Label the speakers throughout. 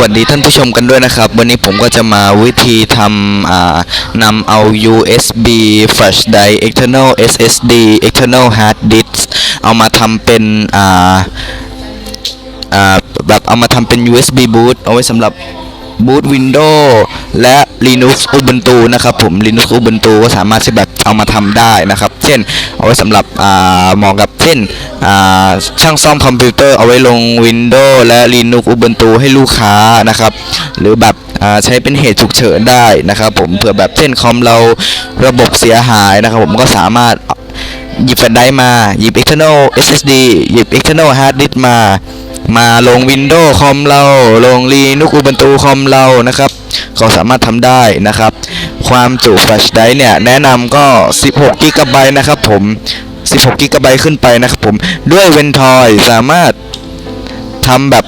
Speaker 1: วัสดีท่านผู้ชมกันด้วยนะครับ วันนี้ผมก็จะมาวิธีทำอ่านำเอา USB flash drive external SSD external hard disk เอามาทำเป็นอ่าอ่าแบบเอามาทำเป็น USB boot เอาไว้สำหรับบูต Windows และ Linux Ubuntu นะครับผม Linux Ubuntu ก็สามารถที่แบบเอามาทำได้นะครับ เช่น เอาไว้สำหรับอ่าเหมาะกับเช่นช่างซ่อมคอมพิวเตอร์เอาไว้ลง Windows และ Linux Ubuntu ให้ลูกค้านะครับ หรือแบบใช้เป็นเหตุฉุกเฉินได้นะครับผมเผื่อแบบเช่นคอมเราระบบเสียหายนะครับผมก็สามารถหยิบแฟลชไดร์มา หยิบ external SSD หยิบ external hard disk มา มาลง Windows คอมเรา ลง Linux Ubuntu คอมเรานะครับ ก็สามารถทำได้นะครับ ความจุแฟลชไดร์เนี่ยแนะนำก็ 16 g b นะครับผม 16 g b ขึ้นไปนะครับผม ด้วย Ventoy สามารถทำแบบ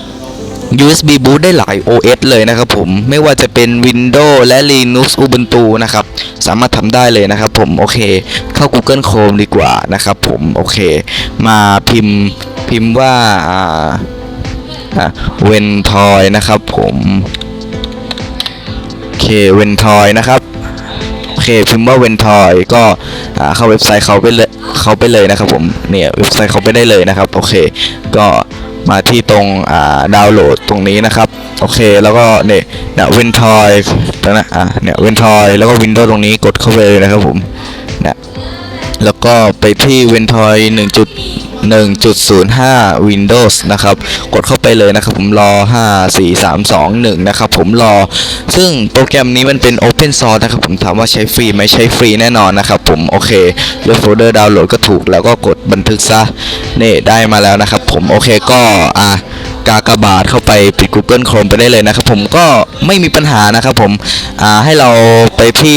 Speaker 1: USB boot ได้หลาย OS เลยนะครับผม ไม่ว่าจะเป็น Windows และ Linux Ubuntu นะครับ สามารถทำได้เลยนะครับผม โอเค เข้า Google Chrome ดีกว่านะครับผม โอเค มาพิมพ์พิมพ์ว่าอ่าเวนทอยนะครับผม เคเวนทอยนะครับโอเคพิมพ์ว่าเวนทอยก็เข้าเว็บไซต์เขาไปเลยเขาไปเลยนะครับผมเนี่ยเว็บไซต์เขาไปได้เลยนะครับโอเค ก็มาที่ตรงดาวน์โหลดตรงนี้นะครับโอเคแล้วก็เนี่ยเนี่ยเวนทอยตรงนั้นอะเนี่ยเวนทอยแล้วก็วินโดว์ตรงนี้กดเข้าไปเลยนะครับผมเนี่ยแล้วก็ไปที่เวนทอย1.1 1.05 Windows นะครับ กดเข้าไปเลยนะครับผมรอ 54321 นะครับผมรอ ซึ่งโปรแกรมนี้มันเป็น Open Source นะครับผมถามว่าใช้ฟรีไหมใช้ฟรีแน่นอนนะครับผม โอเคเลือกโฟลเดอร์ดาวน์โหลดก็ถูกแล้วก็กดบันทึกซะ นี่ได้มาแล้วนะครับผม โอเคก็อะ กากบาทเข้าไปปิด Google Chrome ไปได้เลยนะครับผมก็ไม่มีปัญหานะครับผมให้เราไปที่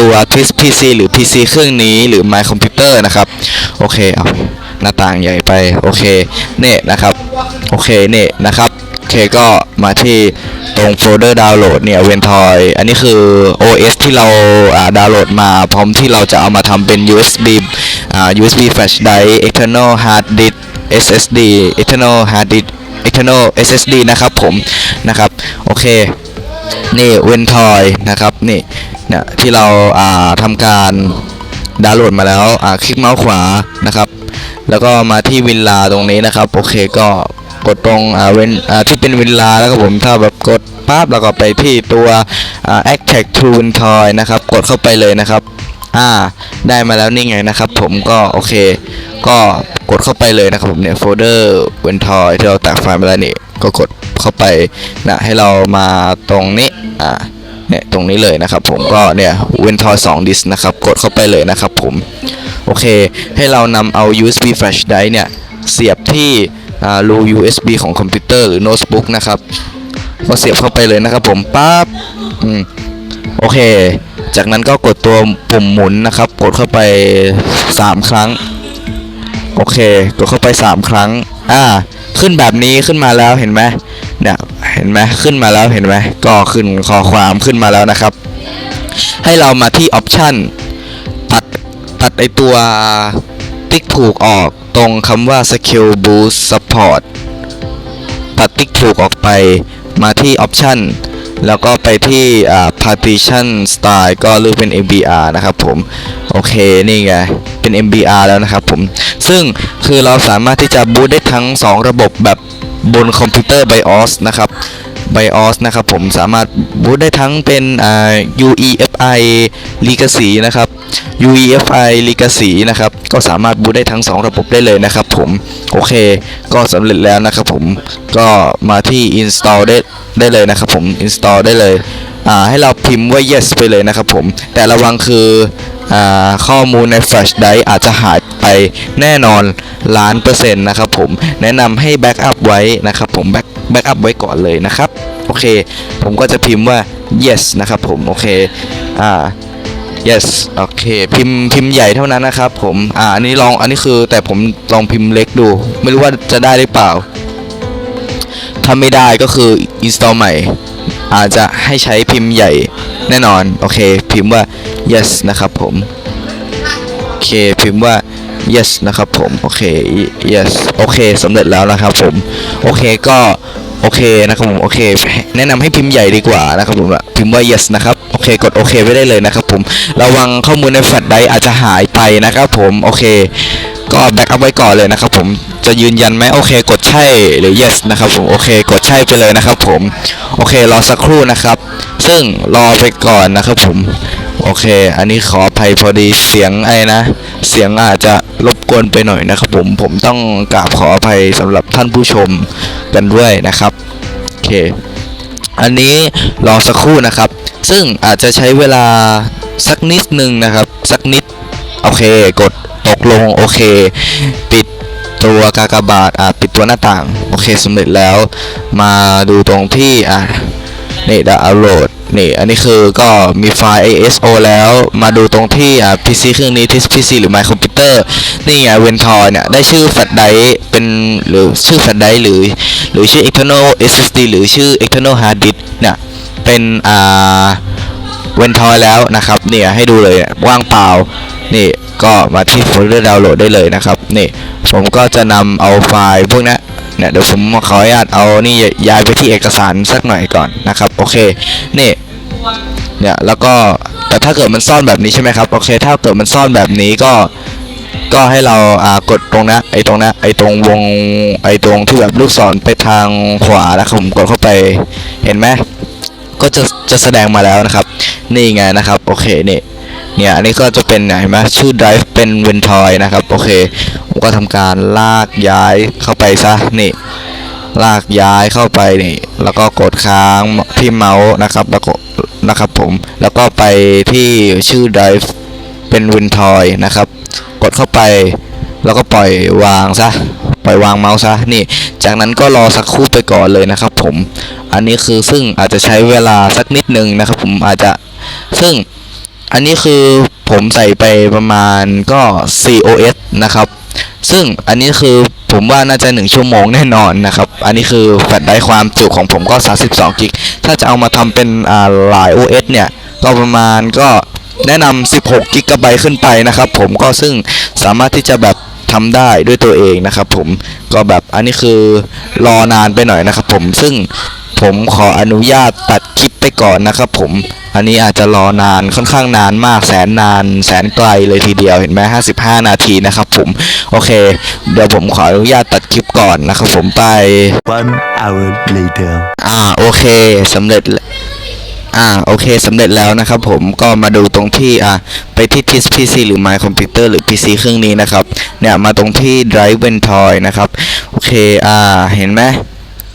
Speaker 1: ตัว Twist PC หรือ PC เครื่องนี้หรือ My Computer นะครับ โอเคเอาหน้าต่างใหญ่ไป โอเคเนี่ยนะครับ โอเคเนี่ยนะครับโอเคก็มาที่ตรงโฟลเดอร์ดาวน์โหลดเนี่ยเวนทอยอันนี้คือ OS ที่เราดาวน์โหลดมาพร้อมที่เราจะเอามาทำเป็น USB อ่า USB flash drive external hard disk SSD external hard disk external SSD นะครับผมนะครับโอเคนี่เวนทอยนะครับนี่เนี่ยที่เราอ่าทำการดาวน์โหลดมาแล้วอ่าคลิกเมาส์ขวานะครับ แล้วก็มาที่วินลาตรงนี้นะครับ โอเคก็กดตรงอ่าเวนอ่าที่เป็นวินลาแล้วก็ผมถ้าแบบกดปั๊บแล้วก็ไปที่ตัวอ่า Actag to Wintoy นะครับ กดเข้าไปเลยนะครับ อ่า ได้มาแล้วนี่ไงนะครับ ผมก็โอเค ก็กดเข้าไปเลยนะครับผมเนี่ยโฟลเดอร์เวนทอยที่เราแตกไฟล์มาแล้วนี่ก็กดเข้าไปนะให้เรามาตรงนี้อ่าเนี่ยตรงนี้เลยนะครับ ผมก็เนี่ยเวนทอย2ดิสนะครับ กดเข้าไปเลยนะครับ ผมโอเค ให้เรานำเอา USB flash drive เนี่ยเสียบที่รู USB ของคอมพิวเตอร์หรือโน้ตบุ๊กนะครับก็เสียบเข้าไปเลยนะครับผมปั๊บอืมโอเค จากนั้นก็กดตัวปุ่มหมุนนะครับ กดเข้าไป 3 ครั้ง โอเค กดเข้าไป 3 ครั้ง อ่า ขึ้นแบบนี้ขึ้นมาแล้วเห็นไหมเนี่ยเห็นไหมขึ้นมาแล้วเห็นไหมก็ขึ้นข้อความขึ้นมาแล้วนะครับ ให้เรามาที่ออปชันตัดตัดไอตัวติ๊กถูกออกตรงคำว่า Skill Boost Support ตัดติ๊กถูกออกไปมาที่ Option แล้วก็ไปที่อ่า Partition Style ก็เลือกเป็น MBR นะครับผม โอเค นี่ไง เป็น MBR แล้วนะครับผม ซึ่งคือเราสามารถที่จะบูตได้ทั้ง 2 ระบบแบบบนคอมพิวเตอร์ BIOS นะครับ BIOS นะครับผมสามารถบูตได้ทั้งเป็นอ่า UEFI Legacy นะครับ UEFI Legacy นะครับก็สามารถบูตได้ทั้ง 2 ระบบได้เลยนะครับผมโอเค ก็สำเร็จแล้วนะครับผมก็มาที่ install ได้ได้เลยนะครับผม install ได้เลยอ่าให้เราพิมพ์ว่า yes ไปเลยนะครับผมแต่ระวังคืออข้อมูลใน flash drive อาจจะหายไปแน่นอนล้านเปอร์เซ็นต์นะครับผมแนะนำให้ backup ไว้นะครับผม back backup ไว้ก่อนเลยนะครับ โอเค ผมก็จะพิมพ์ว่า yes นะครับผม โอเค อ่า yes โอเค พิมพ์พิมพ์ใหญ่เท่านั้นนะครับผม อ่า อันนี้ลอง อันนี้คือ แต่ผมลองพิมพ์เล็กดู ไม่รู้ว่าจะได้หรือเปล่า ถ้าไม่ได้ก็คือ install ใหม่ อาจจะให้ใช้พิมพ์ใหญ่แน่นอน โอเค พิมพ์ว่า yes นะครับผม โอเค พิมพ์ว่า yes นะครับผม โอเค yes โอเคสำเร็จแล้วนะครับผม โอเคก็ โอเคนะครับผมโอเค แนะนำให้พิมพ์ใหญ่ดีกว่านะครับผมพิมพ์ว่า yes นะครับโอเคกดโอเคไว้ได้เลยนะครับผมระวังข้อมูลในแฟลชไดร์อาจจะหายไปนะครับผมโอเค ก็แบ็กอัพไว้ก่อนเลยนะครับผมจะยืนยันไหมโอเค กดใช่หรือ yes นะครับผมโอเค กดใช่ไปเลยนะครับผมโอเครอสักครู่นะครับ ซึ่งรอไปก่อนนะครับผมโอเค อันนี้ขออภัยพอดีเสียงไอ้นะ เสียงอาจจะ รบกวนไปหน่อยนะครับผมผมต้องกราบขออภัยสำหรับท่านผู้ชมกันด้วยนะครับโอเคอันนี้รอสักครู่นะครับ ซึ่งอาจจะใช้เวลาสักนิดหนึ่งนะครับ สักนิดโอเค กดตกลงโอเค ปิดตัวกากบาทอะปิดตัวหน้าต่าง โอเคสำเร็จแล้ว มาดูตรงที่อะ นี่ดาวน์โหลดนี่อันนี้คือก็มีไฟล์ ASO แล้วมาดูตรงที่อะ PC เครื่องนี้ที่ PC หรือ My Computer นี่ไงเวนทอร์เนี่ยได้ชื่อแฟลชไดร์เป็นหรือชื่อแฟลชไดร์หรือ หรือชื่อ external SSD หรือชื่อ external hard disk เนี่ยเป็นอ่าเวนทอยแล้วนะครับเนี่ยให้ดูเลยว่างเปล่านี่ก็มาที่โฟลเดอร์ดาวน์โหลดได้เลยนะครับนี่ผมก็จะนำเอาไฟล์พวกนี้ เนี่ยเดี๋ยวผมขออนุญาตเอานี่ย้ายไปที่เอกสารสักหน่อยก่อนนะครับโอเคนี่เนี่ยแล้วก็แต่ถ้าเกิดมันซ่อนแบบนี้ใช่ไหมครับโอเคถ้าเกิดมันซ่อนแบบนี้ก็ก็ให้เราอ่ากดตรงนะไอ้ตรงนะไอ้ตรงวงไอ้ตรงที่แบบลูกศรไปทางขวานะครับผมกดเข้าไปเห็นไหมก็จะจะแสดงมาแล้วนะครับ นี่ไงนะครับ โอเคเนี่ยเนี่ยอันนี้ก็จะเป็นเนี่ยเห็นไหมชื่อ drive เป็น v e n t o y นะครับ โอเค ผมก็ทำการลากย้ายเข้าไปซะนี่ ลากย้ายเข้าไปนี่ แล้วก็กดค้างที่เมาส์นะครับแล้วก็นะครับผมแล้วก็ไปที่ชื่อ drive เป็น v e n t o y นะครับ กดเข้าไป แล้วก็ปล่อยวางซะปล่อยวางเมาส์ซะนี่ จากนั้นก็รอสักครู่ไปก่อนเลยนะครับ ผม อันนี้คือซึ่งอาจจะใช้เวลาสักนิดนึงนะครับ ผมอาจจะ ซึ่งอันนี้คือผมใส่ไปประมาณก็ COS นะครับ ซึ่งอันนี้คือผมว่าน่าจะ 1 ชั่วโมงแน่นอนนะครับ อันนี้คือแฟลชไดรฟ์ความจุของผมก็32กิก ถ้าจะเอามาทำเป็นอ่าหลาย OS เนี่ย ก็ประมาณก็แนะนำ16กิกะไบต์ขึ้นไปนะครับ ผมก็ซึ่งสามารถที่จะแบบทำได้ด้วยตัวเองนะครับ ผมก็แบบอันนี้คือรอนานไปหน่อยนะครับ ผมซึ่ง ผมขออนุญาตตัดคลิปไปก่อนนะครับผม อันนี้อาจจะรอนานค่อนข้างนานมากแสนนาน แสนไกลเลยทีเดียวเห็นไหม55นาทีนะครับผม โอเค เดี๋ยวผมขออนุญาตตัดคลิปก่อนนะครับผมไป
Speaker 2: One hour later.
Speaker 1: อ่าโอเคสำเร็จแล้วอ่าโอเคสำเร็จแล้วนะครับผมก็มาดูตรงที่อ่าไปที่ TIS PC หรือ My Computer หรือ PC เครื่องนี้นะครับ เนี่ยมาตรงที่ Drive v e n t o y นะครับ โอเคอ่าเห็นไหม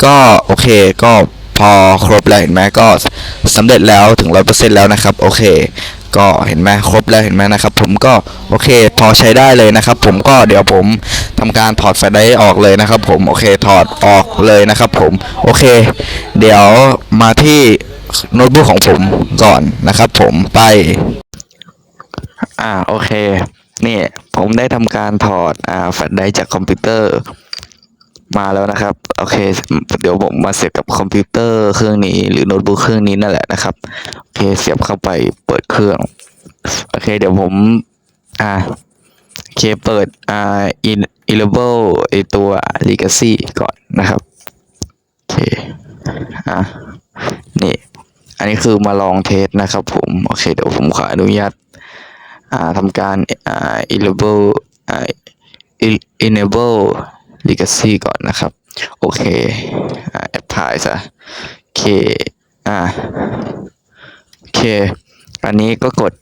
Speaker 1: ก็โอเคก็พอครบแล้วเห็นไหมก็สำเร็จแล้วถึง100%แล้วนะครับ โอเค ก็เห็นไหมครบแล้วเห็นไหมนะครับ ผมก็โอเค พอใช้ได้เลยนะครับ ผมก็เดี๋ยวผมทำการถอดแฟลชไดรฟ์ออกเลยนะครับ ผมโอเคถอดออกเลยนะครับ ผมโอเค เดี๋ยวมาที่โน้ตบุ๊กของผมก่อนนะครับ ผมไป อ่าโอเค นี่ผมได้ทำการถอดอ่าแฟลชไดรฟ์จากคอมพิวเตอร์ มาแล้วนะครับ โอเค เดี๋ยวผมมาเสียบกับคอมพิวเตอร์เครื่องนี้หรือโน้ตบุ๊กเครื่องนี้นั่นแหละนะครับ โอเค เสียบเข้าไปเปิดเครื่อง โอเค เดี๋ยวผม อ่าโอเค เปิด อ่า enable ไอตัว legacy ก่อนนะครับ โอเค อะ นี่ อันนี้คือมาลองเทสนะครับผม โอเค เดี๋ยวผมขออนุญาต อ่าทำการ อ่า enable อ่า enable legacy ก่อนนะครับ โอเคอ่า apply ซะโอเคอ่าโอเคอันนี้ก็กด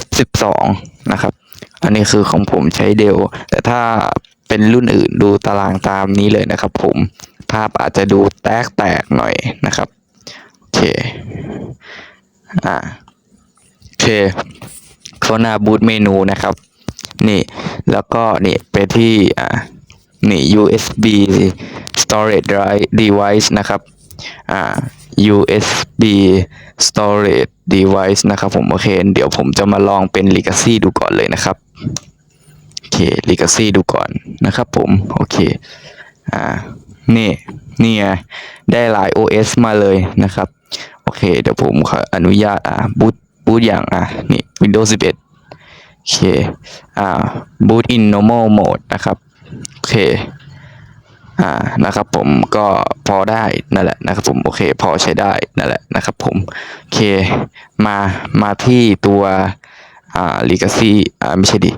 Speaker 1: S12 นะครับ อันนี้คือของผมใช้เดล แต่ถ้าเป็นรุ่นอื่นดูตารางตามนี้เลยนะครับผม ภาพอาจจะดูแตกแตกหน่อยนะครับ โอเค อ่า โอเคเข้าหน้าบูตเมนูนะครับ นี่ แล้วก็นี่ไปที่ อ่า นี่ USB storage drive device นะครับอ่า USB storage device นะครับผมโอเค เดี๋ยวผมจะมาลองเป็น legacy ดูก่อนเลยนะครับ โอเค legacy ดูก่อนนะครับผมโอเคอ่านี่นี่ไงได้หลาย OS มาเลยนะครับ โอเค เดี๋ยวผมขออนุญาตอ่า boot boot อย่างอ่านี่ Windows 11 โอเคอ่า boot in normal mode นะครับ โอเค อ่า นะครับผม ก็พอได้นั่นแหละนะครับผม โอเค พอใช้ได้นั่นแหละนะครับผม โอเค มา มาที่ตัว อ่า legacy อ่า ไม่ใช่ดิ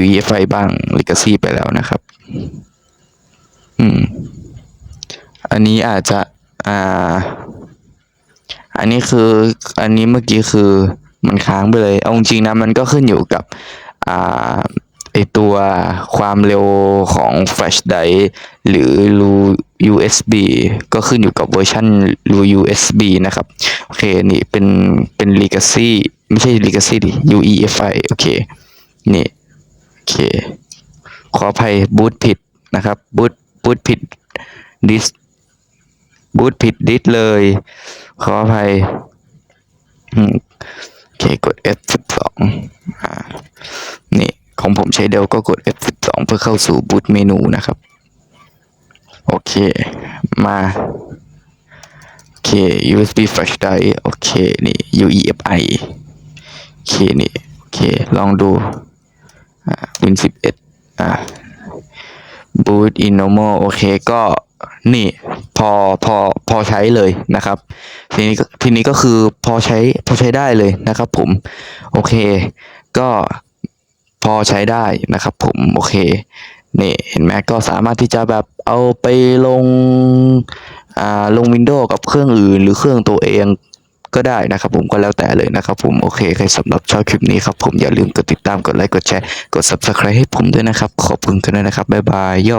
Speaker 1: UEFI บ้าง legacy ไปแล้วนะครับ อืม อันนี้อาจจะ อ่า อันนี้คือ อันนี้เมื่อกี้คือมันค้างไปเลย เอาจริงนะ มันก็ขึ้นอยู่กับ อ่า ไอตัวความเร็วของ flash drive หรือรู USB ก็ขึ้นอยู่กับเวอร์ชันรู USB นะครับ โอเค นี่เป็นเป็น legacy ไม่ใช่ legacy ดิ UEFI โอเค นี่ โอเค ขออภัยบูตผิดนะครับบูตบูตผิดดิสบูตผิดดิสเลย ขออภัยโอเค กด F12 อ่า ของผมใช้เดลก็กด F12 เพื่อเข้าสู่บูตเมนูนะครับ โอเค มา โอเค USB flash drive โอเค นี่ UEFI โอเค นี่ โอเค ลองดูอ่า Win 11อ่า boot in normal โอเค ก็นี่พอพอพอใช้เลยนะครับ ทีนี้ทีนี้ก็คือพอใช้พอใช้ได้เลยนะครับผม โอเค ก็ พอใช้ได้นะครับผมโอเคนี่เห็นไหมก็สามารถที่จะแบบเอาไปลงอ่าลงวินโดว์กับเครื่องอื่น หรือเครื่องตัวเองก็ได้นะครับผมก็แล้วแต่เลยนะครับผมโอเคใครสำหรับชอบคลิปนี้ครับผมอย่าลืมกดติดตามกดไลค์กดแชร์กด subscribe ให้ผมด้วยนะครับ ขอบคุณกันด้วยนะครับ บ๊ายบายโย